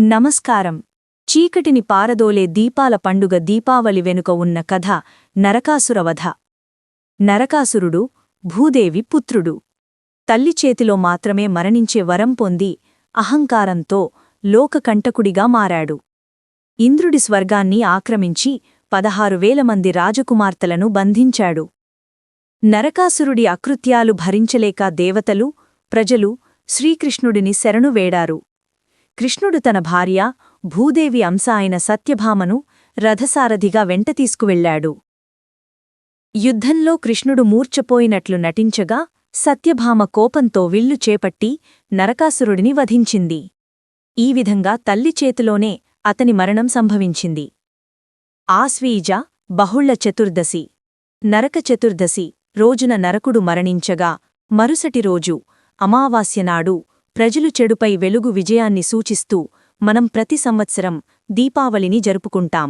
నమస్కారం. చీకటిని పారదోలే దీపాల పండుగ దీపావళి వెనుక ఉన్న కథ నరకాసురవధ. నరకాసురుడు భూదేవి పుత్రుడు. తల్లి చేతిలో మాత్రమే మరణించే వరం పొంది అహంకారంతో లోకకంటకుడిగా మారాడు. ఇంద్రుడి స్వర్గాన్ని ఆక్రమించి పదహారు వేల మంది రాజకుమార్తెలను బంధించాడు. నరకాసురుడి అకృత్యాలు భరించలేక దేవతలు ప్రజలు శ్రీకృష్ణుడిని శరణు వేడారు. కృష్ణుడు తన భార్య భూదేవి అంశ అయిన సత్యభామను రథసారథిగా వెంట తీసుకువెళ్ళాడు యుద్ధంలో కృష్ణుడు మూర్ఛపోయినట్లు నటించగా సత్యభామ కోపంతో విల్లు చేపట్టి నరకాసురుడిని వధించింది. ఈ విధంగా తల్లి చేతిలోనే అతని మరణం సంభవించింది. ఆస్వీజ బహుళ్ళ చతుర్దశి నరక చతుర్దశి రోజున నరకుడు మరణించగా మరుసటి రోజు అమావాస్యనాడు ప్రజలు చెడుపై వెలుగు విజయాన్ని సూచిస్తూ మనం ప్రతి సంవత్సరం దీపావళిని జరుపుకుంటాం.